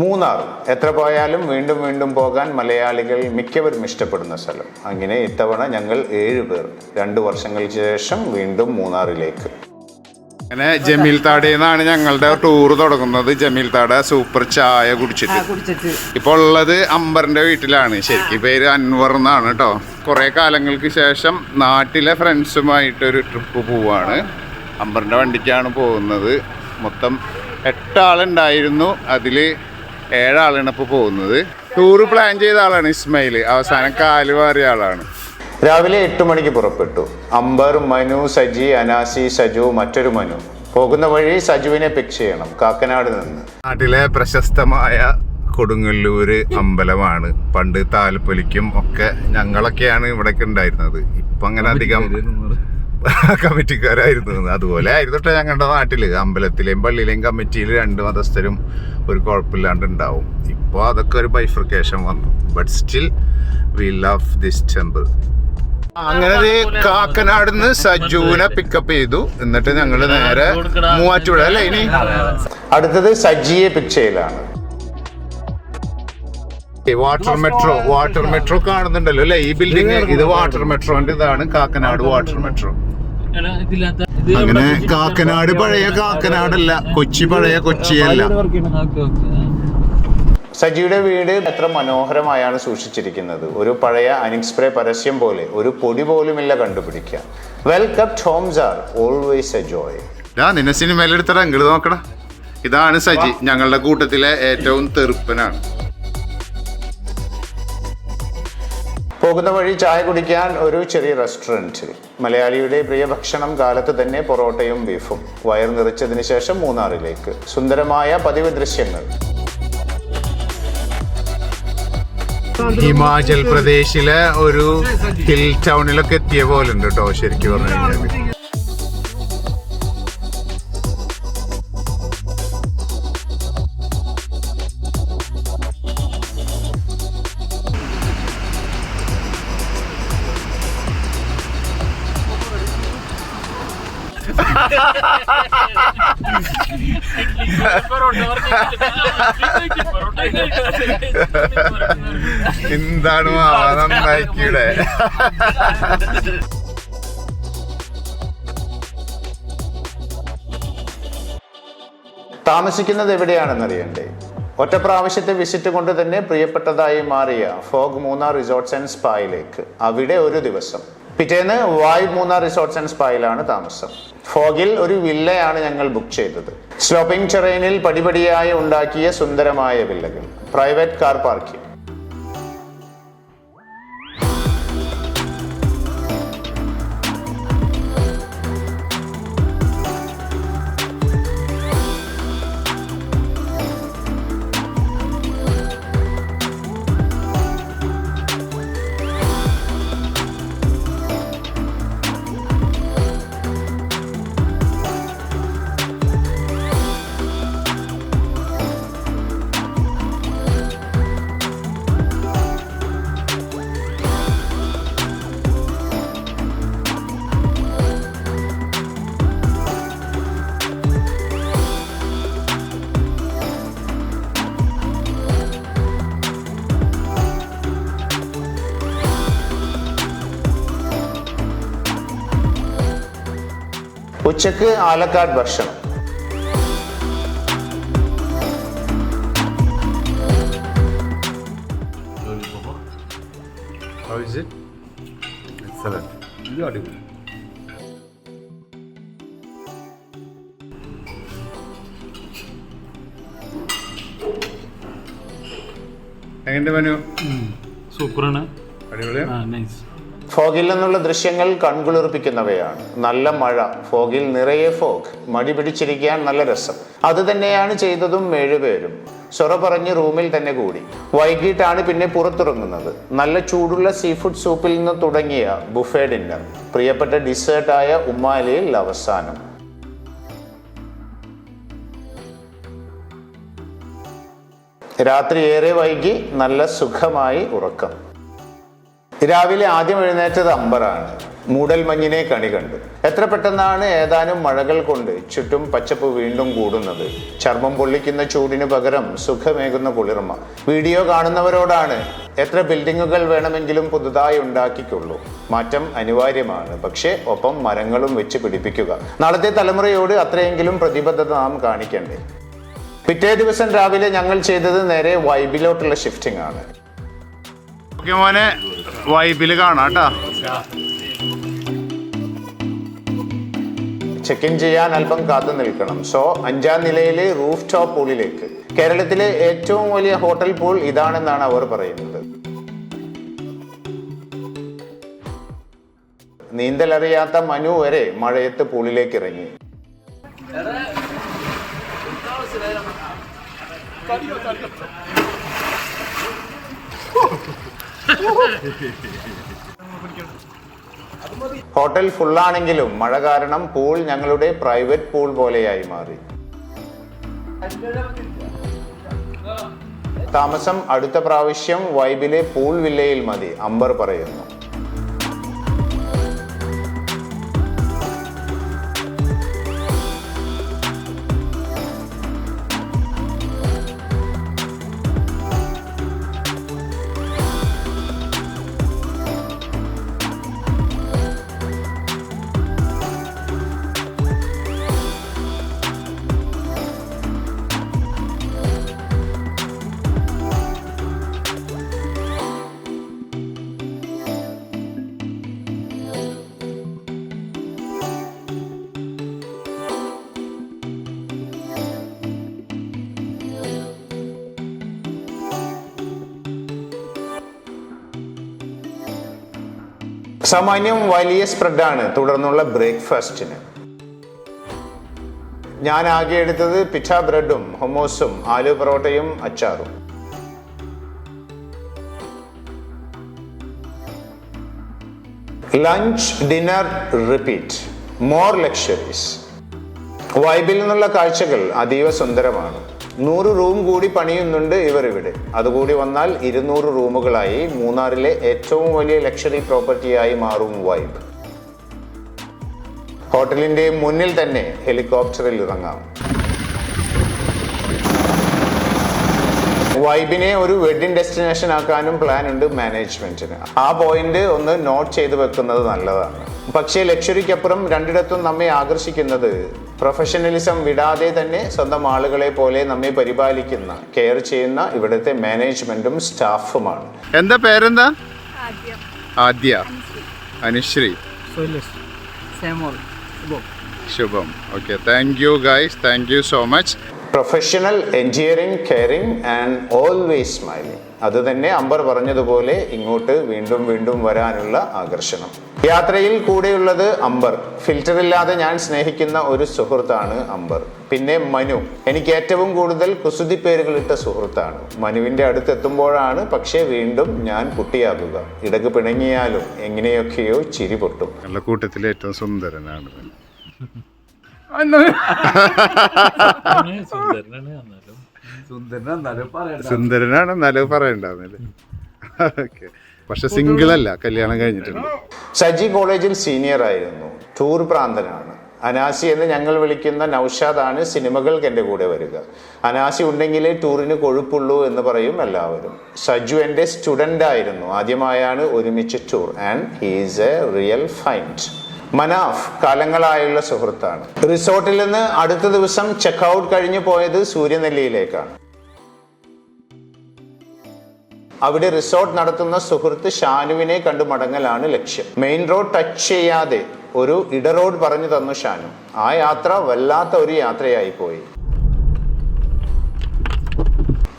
മൂന്നാർ. എത്ര പോയാലും വീണ്ടും വീണ്ടും പോകാൻ മലയാളികൾ മിക്കവരും ഇഷ്ടപ്പെടുന്ന സ്ഥലം. അങ്ങനെ ഇത്തവണ ഞങ്ങൾ ഏഴ് പേർ. രണ്ട് വർഷങ്ങൾക്ക് ശേഷം വീണ്ടും മൂന്നാറിലേക്ക്. അങ്ങനെ ജമീൽ താടേന്നാണ് ഞങ്ങളുടെ ടൂർ തുടങ്ങുന്നത്. ജമീൽ താട സൂപ്പർ ചായ കുടിച്ചിട്ട്. ഇപ്പൊ ഇപ്പോൾ ഉള്ളത് അമ്പറിന്റെ വീട്ടിലാണ്. ശരിക്കും പേര് അൻവർ എന്നാണ് കേട്ടോ കുറെ കാലങ്ങൾക്ക് ശേഷം നാട്ടിലെ ഫ്രണ്ട്സുമായിട്ട് ഒരു ട്രിപ്പ് പോവാണ്. അംബറിന്റെ വണ്ടിക്കാണ് പോകുന്നത്. മൊത്തം എട്ടാളുണ്ടായിരുന്നു. അതിൽ ഏഴാളാണ് ഇപ്പോൾ പോകുന്നത്. ടൂറ് പ്ലാൻ ചെയ്ത ആളാണ് ഇസ്മയിൽ അവസാനം കാൽ മാറിയ ആളാണ്. രാവിലെ എട്ട് മണിക്ക് പുറപ്പെട്ടു. അംബർ മനു സജി അനാസി സജു മറ്റൊരു മനു. പോകുന്ന വഴി സജുവിനെ പിക് ചെയ്യണം. കാക്കനാട് നിന്ന്. നാട്ടിലെ പ്രശസ്തമായ കൊടുങ്ങല്ലൂര് അമ്പലമാണ്. പണ്ട് താലപ്പൊലിക്കും ഒക്കെ ഞങ്ങളൊക്കെയാണ് ഇവിടേക്ക് ഉണ്ടായിരുന്നത്. ഇപ്പൊ അങ്ങനെ അധികം കമ്മിറ്റിക്കാരായിരുന്നു അതുപോലെ ആയിരുന്നു ഞാൻ ഞങ്ങളുടെ നാട്ടിൽ. അമ്പലത്തിലെയും പള്ളിയിലെയും കമ്മിറ്റിയിൽ രണ്ട് മതസ്ഥരും ഒരു കുഴപ്പമില്ലാണ്ട് ഉണ്ടാവും. ഇപ്പോൾ അതൊക്കെ ഒരു ബൈഫർക്കേഷൻ വന്നു. But still we love this temple അങ്ങനെ ദേ കാക്കനാടുന്ന് സജുവിനെ പിക്കപ്പ് ചെയ്തു. എന്നിട്ട് ഞങ്ങൾ നേരെ മൂവാറ്റുപുഴ അല്ലേ ഇനി? അടുത്തത് സജിയെ പിക്ക് ചെയ്യലാണ് വാട്ടർ മെട്രോ വാട്ടർ മെട്രോ കാണുന്നുണ്ടല്ലോ അല്ലെ? ഈ ബിൽഡിംഗ് ഇത് വാട്ടർ മെട്രോന്റെ ഇതാണ്. കാക്കനാട് വാട്ടർ മെട്രോ അങ്ങനെ കാക്കനാട് പഴയ കാക്കനാടല്ല കൊച്ചി പഴയ കൊച്ചിയല്ല സജിയുടെ വീട് എത്ര മനോഹരമായാണ് സൂക്ഷിച്ചിരിക്കുന്നത്. ഒരു പഴയ അനിക്സ്പ്രേ പരസ്യം പോലെ ഒരു പൊടി പോലുമില്ല കണ്ടുപിടിക്കുക well kept homes are always a joy ഞാൻ നിന്നെ സിനിമയിൽ എടുത്തട ഇങ്ങോട്ട് നോക്കടാ. ഇതാണ് സജി ഞങ്ങളുടെ കൂട്ടത്തിലെ ഏറ്റവും തെറുപ്പനാണ്. പോകുന്ന വഴി ചായ കുടിക്കാൻ ഒരു ചെറിയ റെസ്റ്റോറന്റ് മലയാളിയുടെ പ്രിയ ഭക്ഷണം കാലത്ത് തന്നെ പൊറോട്ടയും ബീഫും. വയർ നിറച്ചതിന് ശേഷം മൂന്നാറിലേക്ക്. സുന്ദരമായ പതിവ് ദൃശ്യങ്ങൾ. ഹിമാചൽ പ്രദേശിലെ ഒരു ഹിൽ ടൗണിലൊക്കെ എത്തിയ പോലെ ഉണ്ട് കേട്ടോ ശരിക്കും പറഞ്ഞു കഴിഞ്ഞാൽ എന്താണ് നന്നായിക്കൂടെ? താമസിക്കുന്നത് എവിടെയാണെന്നറിയണ്ടേ? ഒറ്റ പ്രാവശ്യത്തെ വിസിറ്റ് കൊണ്ട് തന്നെ പ്രിയപ്പെട്ടതായി മാറിയ ഫോഗ് മൂന്നാർ റിസോർട്ട്സ് ആൻഡ് സ്പായിലേക്ക് അവിടെ ഒരു ദിവസം. പിറ്റേന്ന് വായ് മൂന്നാർ റിസോർട്ട്സ് ആൻഡ് സ്പായിലാണ് താമസം. ഫോഗിൽ ഒരു വില്ലയാണ് ഞങ്ങൾ ബുക്ക് ചെയ്തത്. സ്ലോപ്പിംഗ് ടെറൈനിൽ പടിപടിയായി ഉണ്ടാക്കിയ സുന്ദരമായ വില്ലകൾ. Private car parking. ഉച്ചയ്ക്ക് ആലക്കാട് ഭക്ഷണം. എങ്ങനെ മനു? സൂപ്പറാണ്. അടിപൊളിയാണ് ആ നൈസ് ഫോഗിൽ നിന്നുള്ള ദൃശ്യങ്ങൾ കൺകുളിർപ്പിക്കുന്നവയാണ്. നല്ല മഴ ഫോഗിൽ നിറയെ ഫോഗ് മടി പിടിച്ചിരിക്കാൻ നല്ല രസം. അത് തന്നെയാണ് ചെയ്തതും ഏഴുപേരും സൊറ പറഞ്ഞ് റൂമിൽ തന്നെ കൂടി. വൈകിട്ടാണ് പിന്നെ പുറത്തിറങ്ങുന്നത്. നല്ല ചൂടുള്ള സീ ഫുഡ് സൂപ്പിൽ നിന്ന് തുടങ്ങിയ ബുഫേ ഡിന്നർ പ്രിയപ്പെട്ട ഡിസേർട്ടായ ഉമ്മാലിയിൽ അവസാനം. രാത്രി ഏറെ വൈകി നല്ല സുഖമായി ഉറക്കം. രാവിലെ ആദ്യം എഴുന്നേറ്റത് അമ്പറാണ്. മൂടൽമഞ്ഞിനെ കണി കണ്ടു. എത്ര പെട്ടെന്നാണ് ഏതാനും മഴകൾ കൊണ്ട് ചുറ്റും പച്ചപ്പ് വീണ്ടും കൂടുന്നത്. ചർമ്മം പൊള്ളിക്കുന്ന ചൂടിന് പകരം സുഖമേകുന്ന കുളിർമ. വീഡിയോ കാണുന്നവരോടാണ് എത്ര ബിൽഡിങ്ങുകൾ വേണമെങ്കിലും പുതുതായി ഉണ്ടാക്കിക്കൊള്ളൂ. മാറ്റം അനിവാര്യമാണ്. പക്ഷേ ഒപ്പം മരങ്ങളും വെച്ച് പിടിപ്പിക്കുക. നാളത്തെ തലമുറയോട് അത്രയെങ്കിലും പ്രതിബദ്ധത നാം കാണിക്കണ്ടേ? പിറ്റേ ദിവസം രാവിലെ ഞങ്ങൾ ചെയ്തത് നേരെ വൈബിലോട്ടുള്ള ഷിഫ്റ്റിംഗ് ആണ്. ഓക്കെ മോനെ വൈബിൽ കാണാം കേട്ടോ. ചെക്ക് ഇൻ ചെയ്യാൻ അല്പം കാത്തു നിൽക്കണം. സോ അഞ്ചാം നിലയിലെ റൂഫ് ടോപ്പ് പൂളിലേക്ക്. കേരളത്തിലെ ഏറ്റവും വലിയ ഹോട്ടൽ പൂൾ ഇതാണെന്നാണ് അവർ പറയുന്നത്. നീന്തലറിയാത്ത മനു വരെ മഴയത്ത് പൂളിലേക്ക് ഇറങ്ങി. ഹോട്ടൽ ഫുള്ളാണെങ്കിലും മഴ കാരണം പൂൾ ഞങ്ങളുടെ പ്രൈവറ്റ് പൂൾ പോലെയായി മാറി. താമസം അടുത്ത പ്രാവശ്യം വൈബിലെ പൂൾ വില്ലയിൽ മതി അംബർ പറയുന്നു. സാമാന്യം വലിയ സ്പ്രെഡാണ് തുടർന്നുള്ള ബ്രേക്ക്ഫാസ്റ്റിന്. ഞാൻ ആകെ എടുത്തത് പിച്ച ബ്രെഡും ഹൊമോസും ആലു പൊറോട്ടയും അച്ചാറും. Lunch dinner repeat. More luxuries. വൈബിൽ നിന്നുള്ള കാഴ്ചകൾ അതീവ സുന്ദരമാണ്. നൂറ് റൂം കൂടി പണിയുന്നുണ്ട് ഇവർ ഇവിടെ അതുകൂടി വന്നാൽ ഇരുന്നൂറ് റൂമുകളായി മൂന്നാറിലെ ഏറ്റവും വലിയ ലക്ഷറി പ്രോപ്പർട്ടിയായി മാറും വൈബ്. ഹോട്ടലിന്റെ മുന്നിൽ തന്നെ ഹെലികോപ്റ്ററിൽ ഇറങ്ങാം. വൈബിനെ ഒരു വെഡിങ് ഡെസ്റ്റിനേഷൻ ആക്കാനും പ്ലാൻ ഉണ്ട് മാനേജ്മെന്റിന്. ആ പോയിന്റ് ഒന്ന് നോട്ട് ചെയ്ത് വെക്കുന്നത് നല്ലതാണ്. പക്ഷേ ലക്ഷറിക്കപ്പുറം രണ്ടിടത്തും നമ്മെ ആകർഷിക്കുന്നത് പ്രൊഫഷണലിസം വിടാതെ തന്നെ സ്വന്തം ആളുകളെ പോലെ നമ്മെ പരിപാലിക്കുന്ന കെയർ ചെയ്യുന്ന ഇവിടുത്തെ മാനേജ്മെന്റും സ്റ്റാഫുമാണ്. എന്താ പേരെന്താ? ആദ്യം. Adya. Anusree. Shubham. Okay thank you guys thank you so much professional engineering caring and always smiling അത് തന്നെ അംബർ പറഞ്ഞതുപോലെ ഇങ്ങോട്ട് വീണ്ടും വീണ്ടും വരാനുള്ള ആകർഷണം. യാത്രയിൽ കൂടെയുള്ളത് അംബർ. ഫിൽറ്റർ ഇല്ലാതെ ഞാൻ സ്നേഹിക്കുന്ന ഒരു സുഹൃത്താണ് അംബർ. പിന്നെ മനു. എനിക്ക് ഏറ്റവും കൂടുതൽ കുസുതി പേരുകളിട്ട സുഹൃത്താണ്. മനുവിന്റെ അടുത്തെത്തുമ്പോഴാണ് പക്ഷേ വീണ്ടും ഞാൻ കുട്ടിയാകുക. ഇടയ്ക്ക് പിണങ്ങിയാലും എങ്ങനെയൊക്കെയോ ചിരി പൊട്ടും. നല്ല കൂട്ടത്തിലെ ഏറ്റവും സുന്ദരനാണ്. സുന്ദരനാണ് സുന്ദരനാണ് എന്നാലും പറയണ്ടാവുന്നില്ല ഓക്കെ. പക്ഷെ സിംഗിൾ അല്ല കല്യാണം കഴിഞ്ഞിട്ടുണ്ട്. സജി കോളേജിൽ സീനിയർ ആയിരുന്നു. ടൂർ പ്രാന്തനാണ്. അനാസി എന്ന് ഞങ്ങൾ വിളിക്കുന്ന നൌഷാദാണ് സിനിമകൾക്ക് എന്റെ കൂടെ വരിക. അനാസി ഉണ്ടെങ്കിലേ ടൂറിന് കൊഴുപ്പുള്ളൂ എന്ന് പറയും എല്ലാവരും. സജു എന്റെ സ്റ്റുഡന്റ് ആയിരുന്നു. ആദ്യമായാണ് ഒരുമിച്ച് tour and he's a real find Manaf കാലങ്ങളായുള്ള സുഹൃത്താണ്. റിസോർട്ടിൽ നിന്ന് അടുത്ത ദിവസം ചെക്ക് ഔട്ട് കഴിഞ്ഞു പോയത് സൂര്യനെല്ലിയിലേക്കാണ്. അവിടെ റിസോർട്ട് നടത്തുന്ന സുഹൃത്ത് ഷാനുവിനെ കണ്ടു മടങ്ങലാണ് ലക്ഷ്യം. മെയിൻ റോഡ് ടച്ച് ചെയ്യാതെ ഒരു ഇട റോഡ് പറഞ്ഞു തന്നു ഷാനു. ആ യാത്ര വല്ലാത്ത ഒരു യാത്രയായി പോയി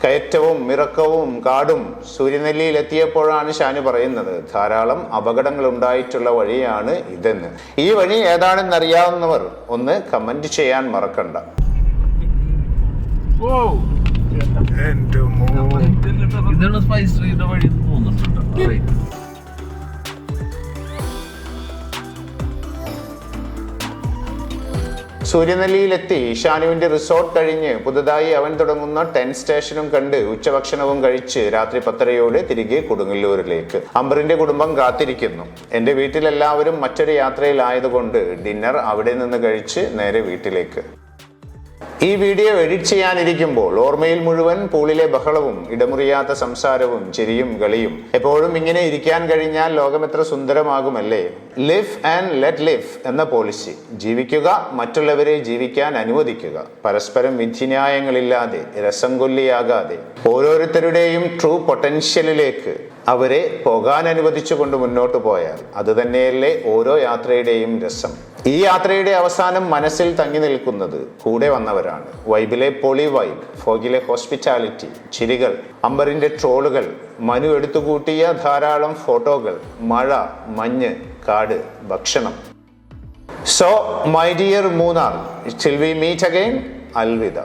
കയറ്റവും ഇറക്കവും കാടും സൂര്യനെല്ലിയിൽ എത്തിയപ്പോഴാണ് ഷാനു പറയുന്നത് ധാരാളം അപകടങ്ങൾ ഉണ്ടായിട്ടുള്ള വഴിയാണ് ഇതെന്ന്. ഈ വഴി ഏതാണെന്നറിയാവുന്നവർ ഒന്ന് കമന്റ് ചെയ്യാൻ മറക്കണ്ട. ഇതാണ് സ്പൈസ് ട്രീയുടെ വഴി എന്ന് തോന്നുന്നുണ്ട് കേട്ടോ. സൂര്യനെല്ലിയിലെത്തി. ഷാനുവിന്റെ റിസോർട്ട് കഴിഞ്ഞ് പുതുതായി അവൻ തുടങ്ങുന്ന ടെൻ സ്റ്റേഷനും കണ്ട് ഉച്ചഭക്ഷണവും കഴിച്ച് രാത്രി പത്തരയോടെ തിരികെ കൊടുങ്ങല്ലൂരിലേക്ക്. അംബറിന്റെ കുടുംബം കാത്തിരിക്കുന്നു. എന്റെ വീട്ടിലെല്ലാവരും മറ്റൊരു യാത്രയിലായതുകൊണ്ട് ഡിന്നർ അവിടെ നിന്ന് കഴിച്ച് നേരെ വീട്ടിലേക്ക്. ഈ വീഡിയോ എഡിറ്റ് ചെയ്യാനിരിക്കുമ്പോൾ ഓർമ്മയിൽ മുഴുവൻ പൂളിലെ ബഹളവും ഇടമുറിയാത്ത സംസാരവും ചിരിയും കളിയും എപ്പോഴും ഇങ്ങനെ ഇരിക്കാൻ കഴിഞ്ഞാൽ ലോകം എത്ര സുന്ദരമാകുമല്ലേ? ലിവ് ആൻഡ് ലെറ്റ് ലിവ് എന്ന പോളിസി ജീവിക്കുക മറ്റുള്ളവരെ ജീവിക്കാൻ അനുവദിക്കുക. പരസ്പരം വിധിന്യായങ്ങളില്ലാതെ രസം കൊല്ലിയാകാതെ ഓരോരുത്തരുടെയും ട്രൂ പൊട്ടൻഷ്യലിലേക്ക് അവരെ പോകാൻ അനുവദിച്ചുകൊണ്ട് മുന്നോട്ട് പോയാൽ അതുതന്നെയല്ലേ ഓരോ യാത്രയുടെയും രസം. ഈ യാത്രയുടെ അവസാനം മനസ്സിൽ തങ്ങി നിൽക്കുന്നത് കൂടെ വന്നവരാണ്. വൈബിലെ പൊളി വൈബ് ഫോഗിലെ ഹോസ്പിറ്റാലിറ്റി ചിരികൾ അമ്പറിന്റെ ട്രോളുകൾ മനു എടുത്തുകൂട്ടിയ ധാരാളം ഫോട്ടോകൾ മഴ മഞ്ഞ് കാട് ഭക്ഷണം. So my dear Munnar till we meet again അൽവിദ.